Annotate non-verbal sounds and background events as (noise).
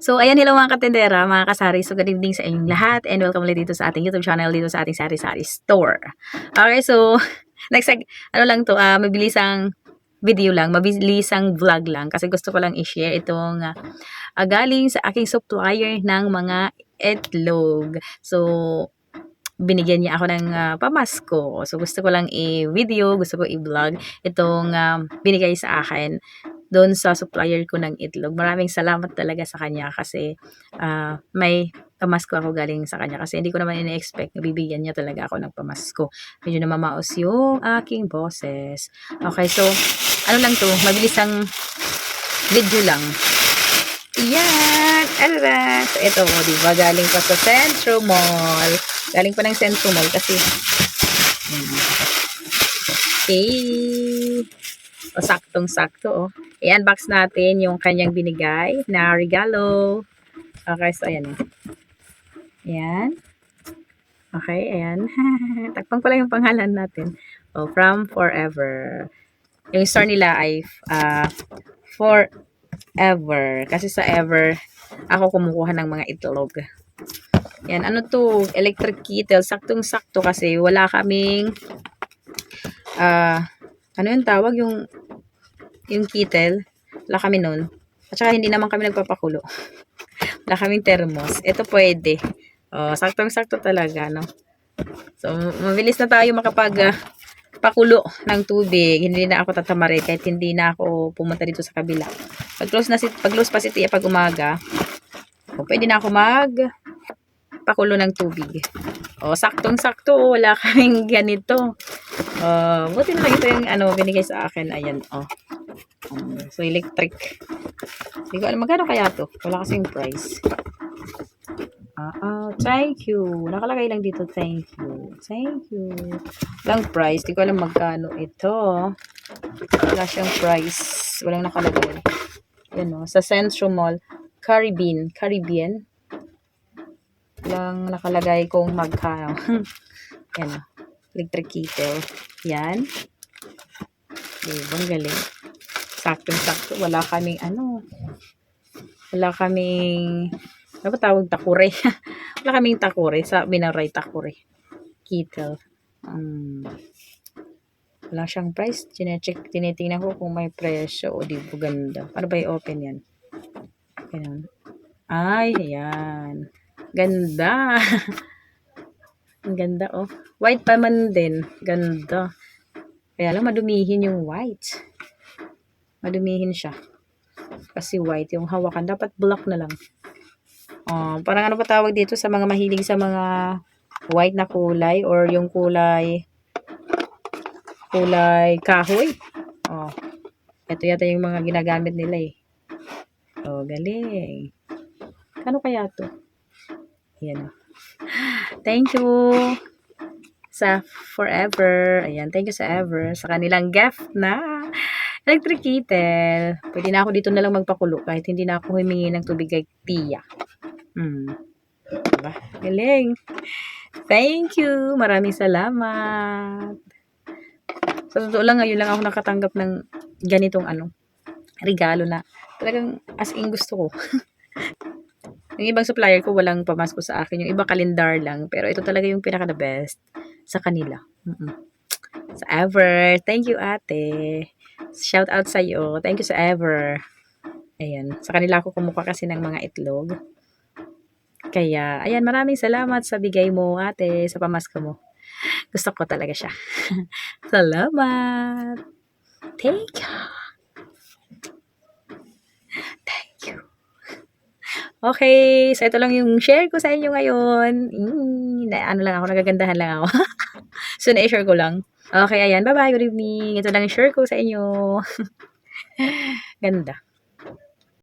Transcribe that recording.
So, ayan, hello mga katendera, mga kasari. So, good evening sa inyong lahat and welcome ulit dito sa ating YouTube channel, dito sa ating sari-sari store. Okay, so, (laughs) next, ano lang to, ah, mabilisang video lang, mabilisang vlog lang kasi gusto ko lang i-share itong ah, galing sa aking supplier ng mga itlog. So, binigyan niya ako ng ah, pamasko. So, gusto ko lang i-video, gusto ko i-vlog itong ah, binigay sa akin doon sa supplier ko ng itlog. Maraming salamat talaga sa kanya kasi ah, may pamasko ako galing sa kanya kasi hindi ko naman ina-expect na bibigyan niya talaga ako ng pamasko. Medyo namamaos yung aking boses. Okay, so ano lang to, mabilis ang video lang. Yan! Alright! So, ito, di ba, galing pa sa Centro Mall. Galing pa ng Centro Mall kasi. Okay. O, saktong-sakto, oh. I-unbox natin yung kanyang binigay na regalo. Okay, so ayan. eh. Ayan. Okay, ayan. (laughs) Takpang ko lang yung pangalan natin. Oh, from Forever. Yung store nila ay uh, Forever. Kasi sa Ever, ako kumukuha ng mga itlog. Yan, ano to? Electric kettle. Saktong-sakto kasi wala kaming ah ano yung tawag? Yung yung kettle. Wala kami nun. At saka hindi naman kami nagpapakulo. (laughs) Wala kaming thermos. Ito pwede. Oh, saktong-sakto talaga, no? So, mabilis na tayo makapag ah, pakulo ng tubig. Hindi na ako tatamari kahit hindi na ako pumunta dito sa kabila. Pag close na si pag close pa si Tia pag umaga, oh, pwede na ako mag pakulo ng tubig. Oh, saktong-sakto, wala kaming (laughs) ganito. Oh, buti na lang ito yung ano binigay sa akin. Ayan, oh. Um, so, electric. Hindi ko alam, magkano kaya to? Wala kasing price. Ah, ah, thank you. Nakalagay lang dito, thank you. Thank you. Walang price. Hindi ko alam magkano ito. Wala siyang price. Walang nakalagay. Yan o. Sa Centro Mall. Caribbean. Caribbean. Walang nakalagay kung magkano. (laughs) Yan. Electric kettle. Yan. Diba, galing. Saktong-sakto. Wala kaming ano. Wala kaming ano tawag takure? (laughs) Wala kaming takure sa binaray takure. Kettle. Um, wala siyang price. Tine-check, tinitingnan ko kung may presyo o di ba ganda. Paano ba i-open yan? Ganun. Ay, ayan. Ganda. Ang ganda, oh. White pa man din. Ganda. Kaya lang madumihin yung white. Madumihin siya. Kasi white. Yung hawakan. Dapat black na lang. Oh, parang ano pa tawag dito sa mga mahilig sa mga white na kulay or yung kulay kulay kahoy. Oh. Ito yata yung mga ginagamit nila eh. Oh, galing. Kano kaya to? Ayan. Thank you sa Forever. Ayan, thank you sa Ever sa kanilang gift na electric kettle. Pwede na ako dito na lang magpakulo kahit hindi na ako humingi ng tubig kay Tia. Hmm. Diba? Galing. Thank you. Maraming salamat. Sa totoo lang, ngayon lang ako nakatanggap ng ganitong ano, regalo na talagang as in gusto ko. (laughs) yung ibang supplier ko walang pamasko sa akin. Yung iba kalendar lang. Pero ito talaga yung pinaka the best sa kanila. Mm-mm. Sa Ever. Thank you, ate. Shout out sa iyo. Thank you sa Ever. Ayan. Sa kanila ako kumuha kasi ng mga itlog. Kaya, ayan, maraming salamat sa bigay mo, ate, sa pamasko mo. Gusto ko talaga siya. (laughs) salamat. Thank you. Thank you. Okay, so ito lang yung share ko sa inyo ngayon. Mm, na, ano lang ako, nagagandahan lang ako. (laughs) so, na-share ko lang. Okay, ayan. Bye-bye. Good evening. Ito lang yung share ko sa inyo. (laughs) Ganda.